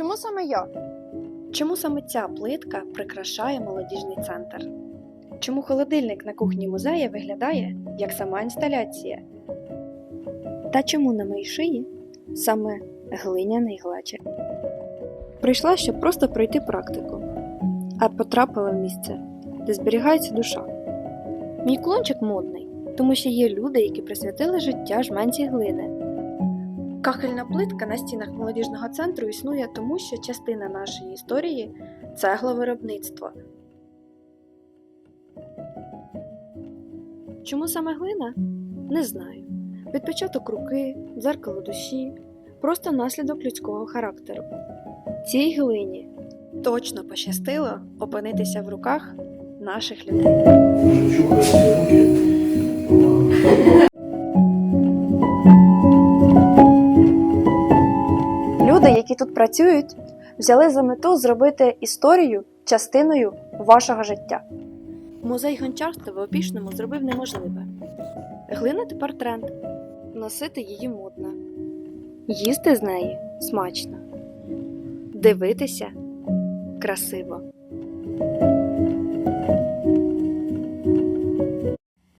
Чому саме я? Чому саме ця плитка прикрашає молодіжний центр? Чому холодильник на кухні музею виглядає як сама інсталяція? Та чому на моїй шиї саме глиняний глечик? Прийшла, щоб просто пройти практику, а потрапила в місце, де зберігається душа. Мій клончик модний, тому що є люди, які присвятили життя жменці глини. Кахельна плитка на стінах молодіжного центру існує тому, що частина нашої історії цегловиробництво. Чому саме глина? Не знаю. Відпочаток руки, дзеркало душі, просто наслідок людського характеру. Цій глині точно пощастило опинитися в руках наших людей. Люди, які тут працюють, взяли за мету зробити історію частиною вашого життя. Музей гончарства в Опішному зробив неможливе. Глина тепер тренд. Носити її модно. Їсти з неї смачно. Дивитися красиво.